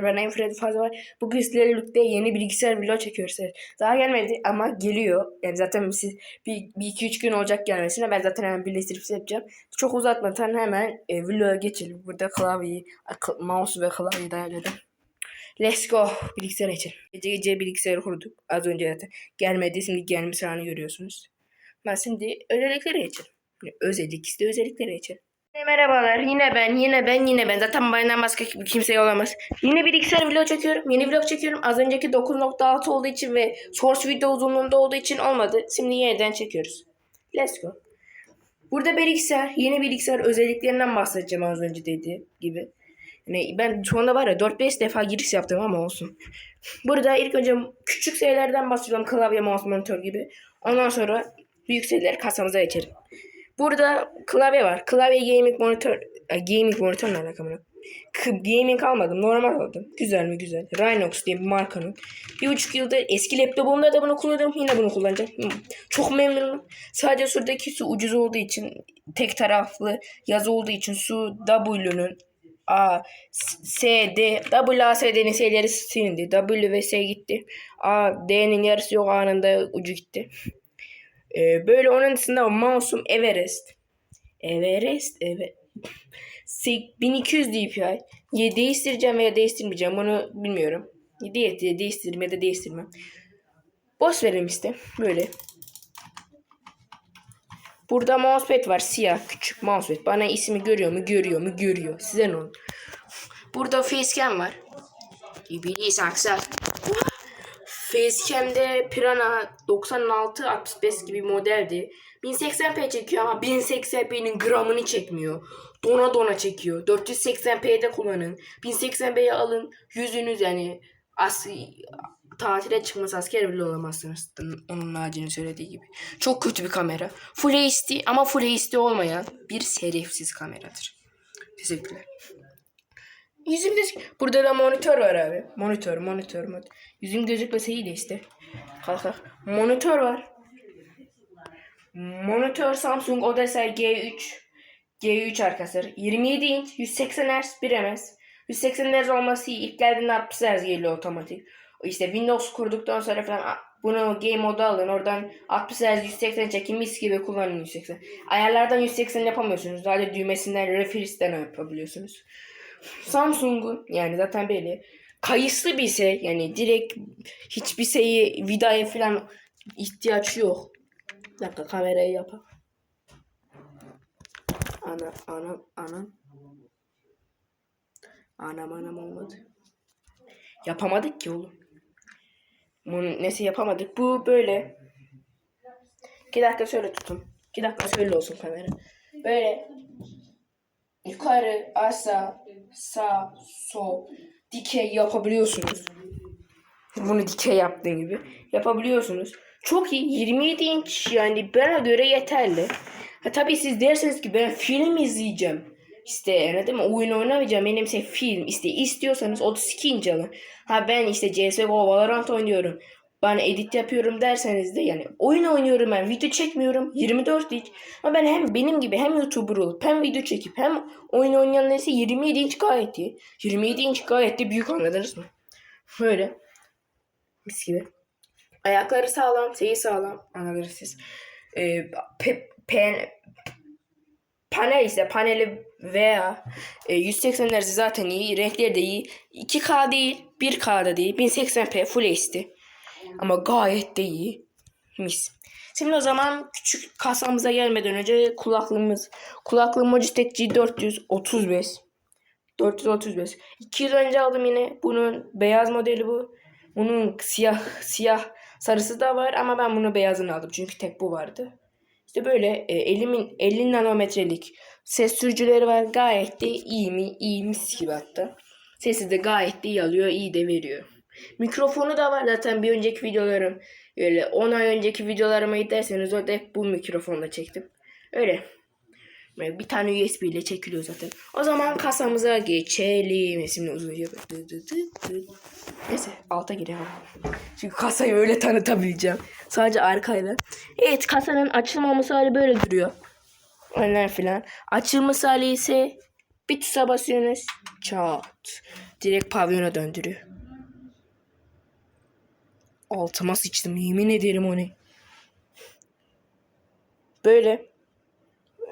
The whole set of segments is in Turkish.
merhabalar ben Enfred Fazla var. Bugün sizlerle yeni bilgisayar vlog çekiyoruz. Daha gelmedi ama geliyor. Yani zaten siz bir, bir iki üç gün olacak gelmesine. Ben zaten hemen birleştirip size yapacağım. Çok uzatmadan hemen e, vloga geçelim. Burada klavyeyi, mouse ve klavyeyi ayarladım. Let's go. Bilgisayar için. Gece gece bilgisayarı kurduk. Az önce zaten gelmedi. Şimdi gelmiş halini görüyorsunuz. Ben şimdi özelliklere geçelim. Yani özellik iste özelliklere geçelim. Merhabalar yine ben yine ben yine ben zaten benden başka kim- kimse olamaz. Yine bilgisayar vlog çekiyorum. Yeni vlog çekiyorum. Az önceki 9.6 olduğu için ve source video uzunluğunda olduğu için olmadı. Şimdi yeniden çekiyoruz. Let's go. Burada bilgisayar, yeni bilgisayar özelliklerinden bahsedeceğim az önce dediğim gibi. Yani ben anda var ya 4-5 defa giriş yaptım ama olsun. Burada ilk önce küçük şeylerden bahsediyorum. Klavye, mouse, monitör gibi. Ondan sonra büyük şeyler kasamıza geçelim. Burada klavye var. Klavye gaming monitör. e, gaming monitör ne. K- Gaming almadım. Normal aldım. Güzel mi güzel. Rhinox diye bir markanın. Bir buçuk yıldır eski laptopumda da bunu kullanıyorum. Yine bunu kullanacağım. Hmm. Çok memnunum. Sadece sudaki su ucuz olduğu için tek taraflı yazı olduğu için su W'nun A, S, D, W, A, S, D'nin S'leri silindi. W ve S gitti. A, D'nin yarısı yok anında ucu gitti. Ee, böyle onun dışında mouse'um Everest. Everest, evet. 1200 DPI. Ya değiştireceğim veya değiştirmeyeceğim bunu bilmiyorum. Ya de- de- değiştiririm ya değiştirmem. Boş verelim işte. Böyle. Burada mousepad var. Siyah küçük mousepad. Bana ismi görüyor mu? Görüyor mu? Görüyor. Size ne oldu? Burada facecam var. İblis aksar. Facecam'de Piranha 9665 gibi modeldi. 1080p çekiyor ama 1080p'nin gramını çekmiyor. Dona dona çekiyor. 480p'de kullanın. 1080p'yi alın. Yüzünüz yani as tatile çıkması asker bile olamazsınız. Onun Naci'nin söylediği gibi. Çok kötü bir kamera. Full HD ama Full HD olmayan bir şerefsiz kameradır. Teşekkürler. Yüzüm gözük. Burada da monitör var abi. Monitör, monitör, monitör. Yüzüm gözükmese iyi de işte. Kalk kalk. Monitör var. Monitör Samsung Odyssey G3. G3 arkadaşlar. 27 inç, 180 Hz, 1 ms. 180 Hz olması iyi. İlk geldiğinde 60 Hz geliyor otomatik. İşte Windows kurduktan sonra falan bunu game moda alın. Oradan 60 Hz 180 çekin mis gibi kullanın 180. Ayarlardan 180 yapamıyorsunuz. Sadece düğmesinden refresh'ten yapabiliyorsunuz. Samsung'un yani zaten belli kayıslı bir şey yani direkt hiçbir şeyi vidaya falan ihtiyaç yok. Bir dakika kamerayı yapalım. Ana anam anam. Anam anam olmadı. Yapamadık ki oğlum. Bunu nesi yapamadık. Bu böyle. İki dakika şöyle tutun. İki dakika şöyle olsun kamera. Böyle yukarı, aşağı, sağ, sol, dikey yapabiliyorsunuz. Bunu dikey yaptığım gibi yapabiliyorsunuz. Çok iyi. 27 inç yani bana göre yeterli. Ha, tabii siz derseniz ki ben film izleyeceğim. İşte anladın mı? Oyun oynamayacağım. Benim ise film. İşte istiyorsanız 32 inç alın. Ha ben işte CSGO, Valorant oynuyorum. Ben edit yapıyorum derseniz de yani oyun oynuyorum ben video çekmiyorum 24 inç ama ben hem benim gibi hem YouTuber olup hem video çekip hem oyun oynayanlar ise 27 inç gayet iyi. 27 inç gayet de büyük anladınız mı? Böyle. Mis gibi. Ayakları sağlam şeyi sağlam anladınız siz. Ee, pe, pen, panel ise paneli veya e, 180 Hz zaten iyi renkleri de iyi. 2K değil 1K'da değil 1080p Full HD ama gayet de iyi. Mis. Şimdi o zaman küçük kasamıza gelmeden önce kulaklığımız. Kulaklığım Logitech G435. 435. 2 yıl önce aldım yine. Bunun beyaz modeli bu. Bunun siyah siyah sarısı da var ama ben bunu beyazını aldım. Çünkü tek bu vardı. İşte böyle e, elimin 50 nanometrelik ses sürücüleri var. Gayet de iyi mi? İyi mis gibi hatta. Sesi de gayet de iyi alıyor. iyi de veriyor. Mikrofonu da var zaten bir önceki videolarım. Öyle 10 ay önceki videolarıma giderseniz orada hep bu mikrofonla çektim. Öyle. Böyle bir tane USB ile çekiliyor zaten. O zaman kasamıza geçelim. Şimdi dı. Neyse alta girelim. Çünkü kasayı öyle tanıtabileceğim. Sadece arkayla. Evet kasanın açılmaması hali böyle duruyor. Onlar filan. Açılması hali ise bir tuşa basıyorsunuz. Çat. Direkt pavyona döndürüyor. Altıma sıçtım. Yemin ederim o ne. Böyle.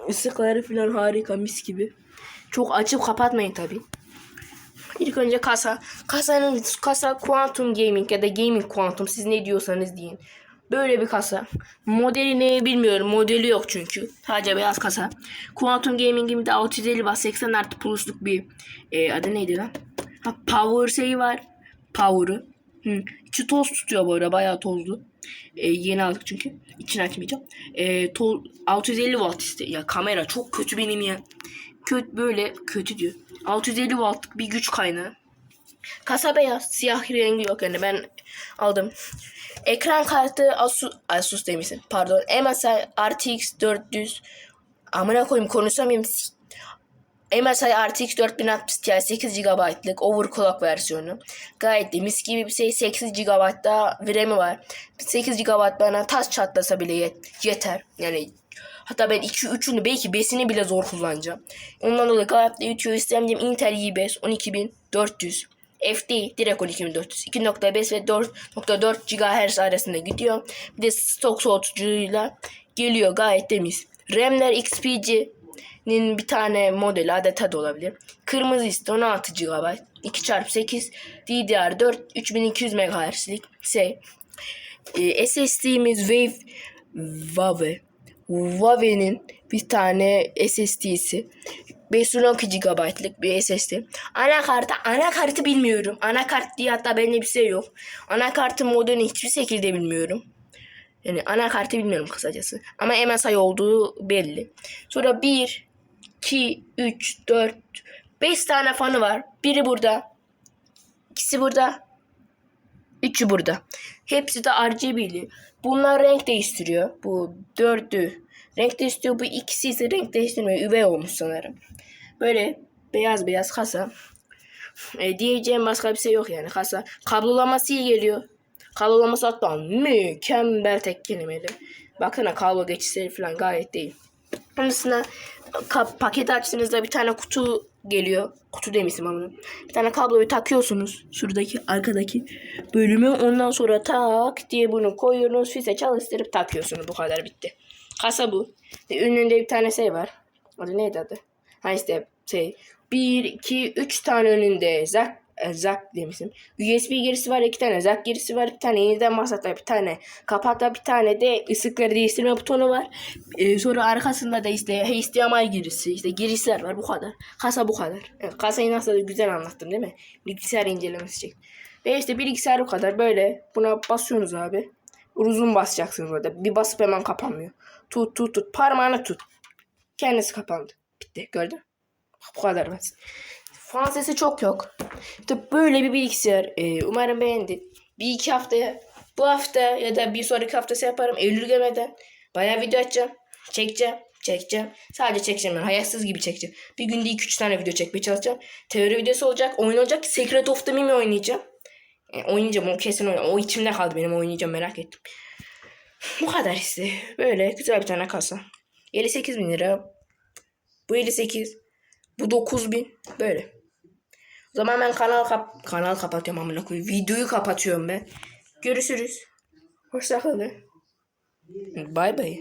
Isıkları falan harika mis gibi. Çok açıp kapatmayın tabi. İlk önce kasa. Kasanın kasa Quantum Gaming ya da Gaming Quantum siz ne diyorsanız deyin. Böyle bir kasa. Modeli ne bilmiyorum. Modeli yok çünkü. Sadece beyaz kasa. Quantum Gaming'in de 650 watt 80 artı plusluk bir e, adı neydi lan? Ha, power şeyi var. Power'ı. Hı. İçi toz tutuyor bu arada. Bayağı tozlu. E, yeni aldık çünkü. İçini açmayacağım. E, to, 650 watt işte. Ya kamera çok kötü benim ya. Kötü böyle kötü diyor. 650 wattlık bir güç kaynağı. Kasa beyaz. Siyah rengi yok yani ben aldım. Ekran kartı Asus, Asus demişim. Pardon. MSI RTX 400 Amına koyayım konuşamayayım. MSI RTX 4060 Ti 8 GB'lık overclock versiyonu. Gayet de mis gibi bir şey. 8 GB da RAM'i var. 8 GB bana tas çatlasa bile yet- yeter. Yani hatta ben 2 3'ünü belki 5'ini bile zor kullanacağım. Ondan dolayı gayet de yetiyor. İstemdiğim Intel i5 12400 FD direkt 12400 2.5 ve 4.4 GHz arasında gidiyor. Bir de stok soğutucuyla geliyor gayet temiz. RAM'ler XPG'nin bir tane modeli adeta da olabilir. Kırmızı ise 16 GB 2x8 DDR4 3200 MHz'lik şey. Ee, SSD'miz Wave Wave Huawei'nin bir tane SSD'si. 512 GB'lık bir SSD. Anakartı, anakartı bilmiyorum. Anakart diye hatta bende bir şey yok. Anakartın modelini hiçbir şekilde bilmiyorum. Yani anakartı bilmiyorum kısacası. Ama MSI olduğu belli. Sonra 1, 2, 3, 4, 5 tane fanı var. Biri burada. ikisi burada. Üçü burada. Hepsi de RGB'li. Bunlar renk değiştiriyor. Bu dördü renk değiştiriyor. Bu ikisi ise renk değiştirmiyor. Üvey olmuş sanırım. Böyle beyaz beyaz kasa. E, diyeceğim başka bir şey yok yani kasa. Kablolaması iyi geliyor. Kablolaması hatta mükemmel tek kelimeli. Bakın kablo geçişleri falan gayet değil. Onun dışında ka- paket açtığınızda bir tane kutu geliyor. Kutu demişim ama. Bir tane kabloyu takıyorsunuz. Şuradaki arkadaki bölümü. Ondan sonra tak diye bunu koyuyorsunuz. Fize çalıştırıp takıyorsunuz. Bu kadar bitti. Kasa bu. Önünde bir tane şey var. Adı neydi adı? Ha işte şey. Bir, iki, üç tane önünde zak, zak demişim. USB girişi var iki tane. Zak girişi var bir tane. Yeniden masada bir tane. Kapakta bir tane de ısıkları değiştirme butonu var. Ee, sonra arkasında da işte HDMI girişi, işte girişler var bu kadar. Kasa bu kadar. Evet, kasayı nasıl da güzel anlattım değil mi? Bilgisayar incelemesi çek. Ve işte bilgisayar bu kadar böyle. Buna basıyorsunuz abi. Uzun basacaksınız orada. Bir basıp hemen kapanmıyor. Tut tut tut. Parmağını tut. Kendisi kapandı. Bitti. Gördün? Bu kadar basit. Fan sesi çok yok. İşte böyle bir bilgisayar. Ee, umarım beğendin. Bir iki haftaya bu hafta ya da bir sonraki haftası yaparım. Eylül gelmeden. Bayağı video açacağım. Çekeceğim. Çekeceğim. Sadece çekeceğim. Yani hayatsız gibi çekeceğim. Bir günde 2-3 tane video çekmeye çalışacağım. Teori videosu olacak. Oyun olacak. Secret of the Mimi oynayacağım. E, oynayacağım. O kesin oynayacağım. O içimde kaldı benim oynayacağım. Merak ettim. Bu kadar işte. Böyle güzel bir tane kasa. 58 bin lira. Bu 58. Bu 9 bin. Böyle. Zaman ben kanal kap kanal kapatıyorum amına koyayım. Videoyu kapatıyorum ben. Görüşürüz. Hoşça kalın. Bay bay.